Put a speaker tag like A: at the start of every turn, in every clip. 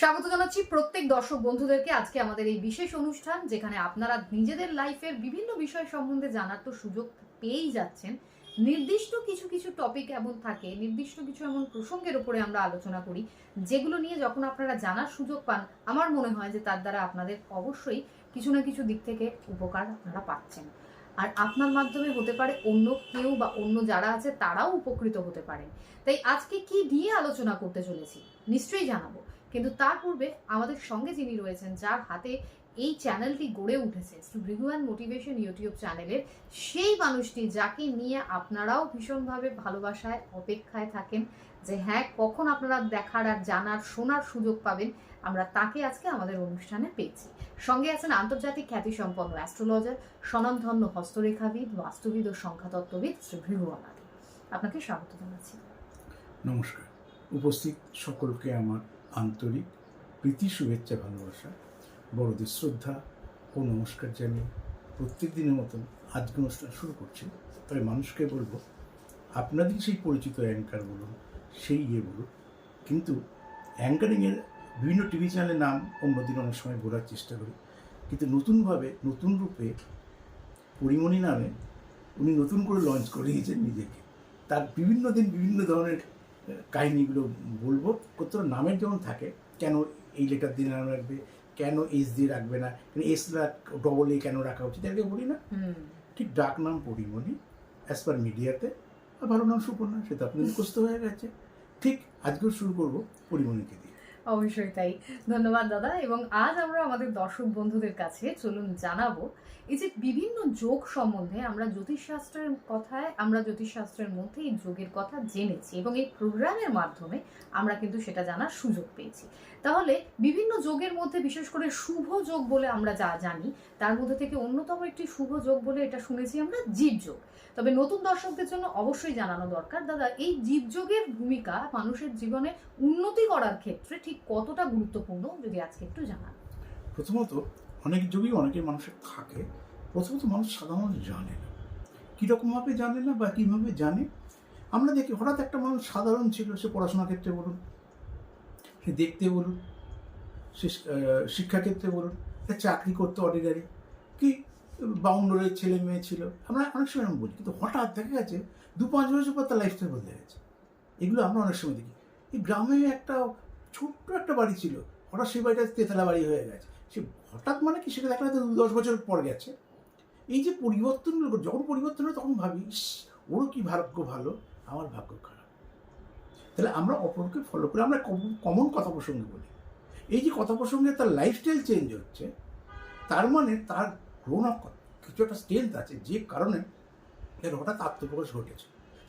A: স্বাগত জানাচ্ছি প্রত্যেক দর্শক বন্ধুদেরকে আজকে আমাদের এই বিশেষ অনুষ্ঠান, যেখানে আপনারা নিজেদের লাইফের বিভিন্ন বিষয় সম্বন্ধে জানার তো সুযোগ পেয়েই যাচ্ছেন। নির্দিষ্ট কিছু কিছু টপিক এমন থাকে, নির্দিষ্ট কিছু এমন প্রসঙ্গের উপরে আমরা আলোচনা করি, যেগুলো নিয়ে যখন আপনারা জানার সুযোগ পান, আমার মনে হয় যে তার দ্বারা আপনাদের অবশ্যই কিছু না কিছু দিক থেকে উপকার আপনারা পাচ্ছেন। আর আপনার মাধ্যমে হতে পারে অন্য কেউ বা অন্য যারা আছে, তারাও উপকৃত হতে পারেন তাই আজকে কি নিয়ে আলোচনা করতে চলেছি, নিশ্চয়ই জানাব। কিন্তু তার পূর্বে আমাদের সঙ্গে যিনি রয়েছেন, যার হাতে এই চ্যানেলটি গড়ে উঠেছে, শ্রী ভৃগুয়ান মোটিভেশন ইউটিউব চ্যানেলের সেই মানুষটি যাকে নিয়ে আপনারাও ভীষণভাবে ভালোবাসায়, অপেক্ষায় থাকেন যে হ্যাঁ কখন আপনারা দেখার আর জানার, শোনার সুযোগ পাবেন, আমরা তাকে আজকে আমাদের অনুষ্ঠানে পেয়েছি। সঙ্গে আছেন আন্তর্জাতিক খ্যাতিসম্পন্ন অ্যাস্ট্রোলজার স্বনামধন্য হস্তরেখাবিদ, বাস্তুবিদ ও সংখ্যাতত্ত্ববিদ শ্রী আদি। আপনাকে স্বাগত জানাচ্ছি।
B: নমস্কার। উপস্থিত সকলকে আমার আন্তরিক, প্রীতি, শুভেচ্ছা, ভালোবাসা। বড়দের শ্রদ্ধা ও নমস্কার জানিয়ে প্রত্যেক দিনের মতন আজকে অনুষ্ঠান শুরু করছি। তবে মানুষকে বলব, আপনাদের সেই পরিচিত অ্যাঙ্কার বলুন, সেই ইয়ে বলুন, কিন্তু অ্যাঙ্কারিংয়ের বিভিন্ন টিভি চ্যানেলের নাম অন্যদিন অনেক সময় বলার চেষ্টা করি। কিন্তু নতুনভাবে, নতুন রূপে পরিমণি নামে উনি নতুন করে লঞ্চ করে নিয়েছেন নিজেকে। তার বিভিন্ন দিন বিভিন্ন ধরনের কাহিনীগুলো বলব কত নামের যেমন থাকে কেন এই লেটার দিয়ে নাম রাখবে কেন এস দিয়ে রাখবে না এস ডবল এ কেন রাখা উচিত এটাকে বলি না। ঠিক ডাক নাম পরিমণি অ্যাজ পার মিডিয়াতে আর ভালো নাম সুপর্ণা সেটা আপনি মুখস্থ হয়ে গেছে। ঠিক আজকেও শুরু করব পরিমণিকে দিয়ে।
A: অবশ্যই তাই। ধন্যবাদ, দাদা। এবং আজ আমরা আমাদের দর্শক বন্ধুদের কাছে চলুন জানাব, এই যে বিভিন্ন যোগ সম্বন্ধে আমরা জ্যোতিষশাস্ত্রের কথায়, আমরা জ্যোতিষশাস্ত্রের মধ্যে এই যোগের কথা জেনেছি এবং এই প্রোগ্রামের মাধ্যমে আমরা কিন্তু সেটা জানার সুযোগ পেয়েছি। তাহলে বিভিন্ন যোগের মধ্যে, বিশেষ করে শুভ যোগ বলে আমরা যা জানি, তার মধ্যে থেকে অন্যতম একটি শুভ যোগ বলে এটা শুনেছি আমরা, জীব যোগ। তবে নতুন দর্শকদের জন্য অবশ্যই জানানো দরকার, দাদা, এই জীবযোগের ভূমিকা মানুষের জীবনে উন্নতি করার ক্ষেত্রে ঠিক কতটা গুরুত্বপূর্ণ, যদি আজকে একটু জানান।
B: প্রথমত, অনেক যুগই অনেকের মানুষের থাকে। প্রথমত মানুষ সাধারণত জানে না। কীরকমভাবে জানে না বা কীভাবে জানে? আমরা দেখি হঠাৎ একটা মানুষ সাধারণ ছিল, সে পড়াশোনার ক্ষেত্রে বলুন, সে দেখতে বলুন, সে শিক্ষাক্ষেত্রে বলুন চাকরি করতে অর্ডিনারি কি বাউন্ডারের ছেলে মেয়ে ছিল। আমরা অনেক সময় বলি, কিন্তু হঠাৎ দেখা গেছে দু পাঁচ বছর পর তার লাইফস্টাইল বদলে গেছে। এগুলো আমরা অনেক সময় দেখি। এই গ্রামে একটা ছোট্ট একটা বাড়ি ছিল। হঠাৎ সেই বাড়িটা তেতলা বাড়ি হয়ে গেছে। সে হঠাৎ মানে কি সেটা দেখা দু দশ বছর পর গেছে। এই যে পরিবর্তনগুলো যখন পরিবর্তন হয় তখন ভাবি ওরও কি ভাগ্য ভালো, আমার ভাগ্য খারাপ। তাহলে আমরা অপরকে ফলো করে আমরা কমন কথা প্রসঙ্গে বলি। এই যে কথা প্রসঙ্গে তার লাইফস্টাইল চেঞ্জ হচ্ছে, তার মানে তার গ্রোন আপ কিছু একটা স্ট্রেংথ আছে, যে কারণে এর হঠাৎ আত্মপ্রকাশ ঘটেছে।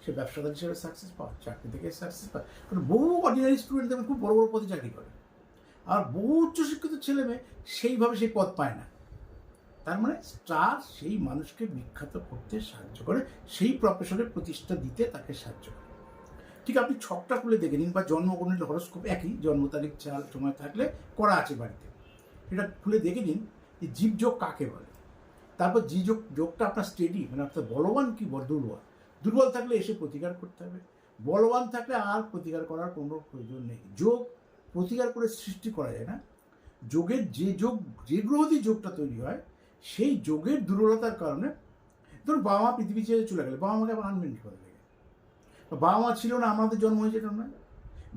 B: সে ব্যবসাদার হিসেবে সাকসেস পায় চাকরি থেকে সাকসেস পায় কারণ বহু অর্ডিনারি স্টুডেন্ট যেমন খুব বড় বড় পদে চাকরি করে, আর বহু উচ্চশিক্ষিত ছেলে মেয়ে সেইভাবে সেই পদ পায় না। তার মানে স্টার সেই মানুষকে বিখ্যাত করতে সাহায্য করে, সেই প্রফেশনে প্রতিষ্ঠা দিতে তাকে সাহায্য করে। ঠিক আপনি ছকটা খুলে দেখে নিন বা জন্মগ্রহণের হরস্কোপ একই, জন্ম তারিখ, চাল, সময় থাকলে করা আছে বাড়িতে। এটা খুলে দেখে নিন যে জীবযোগ কাকে বলে। তারপর যে যোগ যোগটা আপনার স্টেডি মানে আপনার বলবান কি বল দুর্বল দুর্বল থাকলে এসে প্রতিকার করতে হবে। বলবান থাকলে আর প্রতিকার করার কোনো প্রয়োজন নেই। যোগ প্রতিকার করে সৃষ্টি করা যায় না। যোগের যে যোগ, যে গ্রহ দিয়ে যোগটা তৈরি হয়, সেই যোগের দুর্বলতার কারণে ধরুন বাবা মা পৃথিবী ছেড়ে চলে গেলে, বাবা মাকে আবার আনমেন্ট করে দেবে বাবা মা ছিল না, আমাদের জন্ম হয়েছে এটা নয়।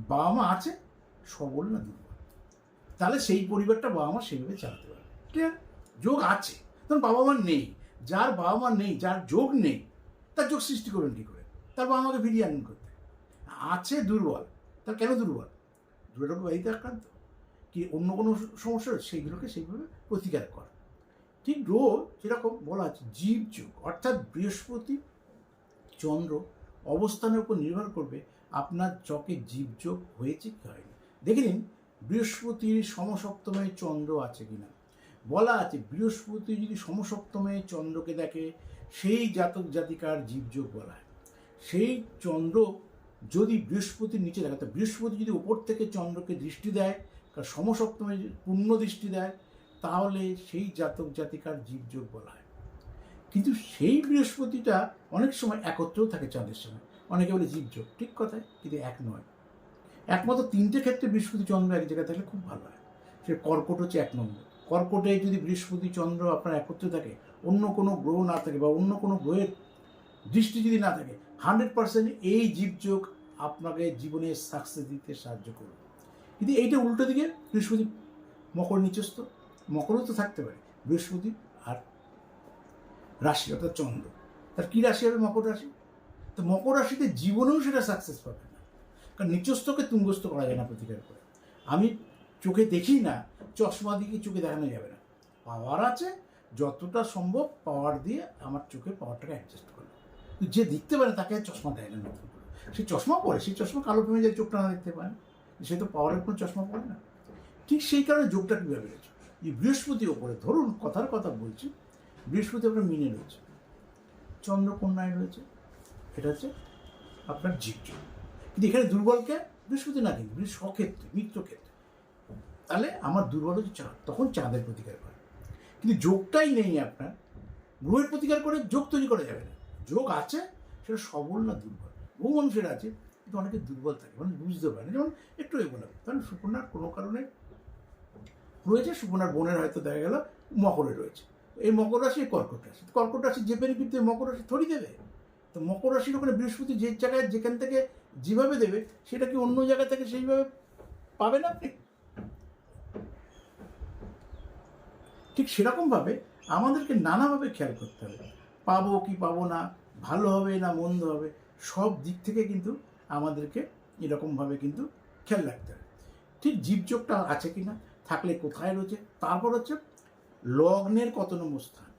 B: বাবা মা আছে, সবল না দুর্বল। তাহলে সেই পরিবারটা বাবা মা সেইভাবে চালাতে পারবে। ঠিক আছে যোগ আছে। ধরুন বাবা মা নেই, যার বাবা মা নেই, যার যোগ নেই যোগ সৃষ্টি করবেন কী করে? তারপর আমাকে মাকে ফিরিয়ে আনবেন করতে। আছে দুর্বল। তার কেন দুর্বল? দুর্বল বাড়িতে আক্রান্ত। কি অন্য কোনো সমস্যা সেইগুলোকে সেইভাবে প্রতিকার করা। ঠিক রোগ যেরকম বলা আছে, জীব যুগ। অর্থাৎ বৃহস্পতি চন্দ্র অবস্থানের উপর নির্ভর করবে আপনার চকে জীবযোগ হয়েছে কি হয়নি। দেখে নিন, বৃহস্পতির সমসপ্তমে চন্দ্র আছে কিনা। বলা আছে, বৃহস্পতি যদি সমসপ্তমে চন্দ্রকে দেখে, সেই জাতক জাতিকার জীবযোগ বলা হয়। সেই চন্দ্র যদি বৃহস্পতির নিচে দেখা বৃহস্পতি যদি উপর থেকে চন্দ্রকে দৃষ্টি দেয় কারণ সমসপ্তমে পূর্ণ দৃষ্টি দেয়, তাহলে সেই জাতক জাতিকার জীবযোগ বলা হয়। কিন্তু সেই বৃহস্পতিটা অনেক সময় একত্রেও থাকে চাঁদের সময় অনেকে বলে জীবযোগ ঠিক কথাই, কিন্তু এক নয়। একমাত্র তিনটে ক্ষেত্রে বৃহস্পতি চন্দ্র এক জায়গায় থাকলে খুব ভালো হয়। সে কর্কট হচ্ছে এক নম্বর। কর্কটে যদি বৃহস্পতি চন্দ্র আপনার একত্রে থাকে, অন্য কোনো গ্রহ না থাকে বা অন্য কোনো গ্রহের দৃষ্টি যদি না থাকে হান্ড্রেড পার্সেন্ট এই জীবযোগ আপনাকে জীবনে সাকসেস দিতে সাহায্য করবে। কিন্তু এইটা উল্টো দিকে বৃহস্পতি মকর নিচস্থ, মকরও তো থাকতে পারে, বৃহস্পতি আর রাশি অর্থাৎ চন্দ্র। তার কী রাশি হবে? মকর রাশি। তো মকর রাশিতে জীবনেও সেটা সাকসেস পাবে না। কারণ নিচস্থকে তুঙ্গস্থ করা যায় না প্রতিকার করে। আমি চোখে দেখি না চশমা দিয়ে চোখে দেখানো যাবে না। পাওয়ার আছে, যতটা সম্ভব পাওয়ার দিয়ে আমার চোখে পাওয়ারটাকে অ্যাডজাস্ট করবে যে দেখতে পারে তাকে চশমা দেয় না নতুন সে চশমা পরে সেই চশমা কালো পেমে যায়, চোখটা না দেখতে পায় সে তো পাওয়ারের কোনো চশমা পরে না। ঠিক সেই কারণে যোগটা কীভাবে রয়েছে এই বৃহস্পতি ওপরে ধরুন, কথার কথা বলছি, বৃহস্পতি আপনার মিনে রয়েছে। চন্দ্রকন্যায় রয়েছে। এটা হচ্ছে আপনার জীবযোগ কিন্তু এখানে দুর্বলকে বৃহস্পতি না কিন্তু বৃহস্পতি স্বক্ষেত্রে, মিত্রক্ষেত্রে। তাহলে আমার দুর্বল হচ্ছে চাঁদ। তখন চাঁদের প্রতিকার করে। কিন্তু যোগটাই নেই আপনার। গ্রহের প্রতিকার করে যোগ তৈরি করা যাবে না। যোগ আছে, সেটা সবল না দুর্বল। বহু মানুষের আছে, কিন্তু অনেকে দুর্বল থাকে। মানে বুঝতে পারে না। যেমন একটু এগোলো কারণ সুকন্যার কোনো কারণে রয়েছে, সুকন্যার বোনের হয়তো দেখা গেল মকরে রয়েছে। এই মকর রাশি, কর্কট রাশি। কর্কট রাশি যে বেনিফিট দেবে মকর রাশি থরি দেবে, তো মকর রাশির ওখানে বৃহস্পতি যে জায়গায়, যেখান থেকে যেভাবে দেবে, সেটা কি অন্য জায়গা থেকে সেইভাবে পাবেন আপনি ঠিক সেরকমভাবে আমাদেরকে নানাভাবে খেয়াল করতে হবে। পাবো কি পাবো না, ভালো হবে না মন্দ হবে, সব দিক থেকে কিন্তু আমাদেরকে এরকমভাবে কিন্তু খেয়াল রাখতে হবে। ঠিক জীবযোগটা আছে কি না, থাকলে কোথায় রয়েছে, তারপর হচ্ছে লগ্নের কত নম্বর স্থান।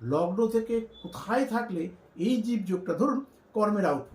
B: লগ্ন থেকে কোথায় থাকলে এই জীবযোগটা ধরুন কর্মের আউটপুট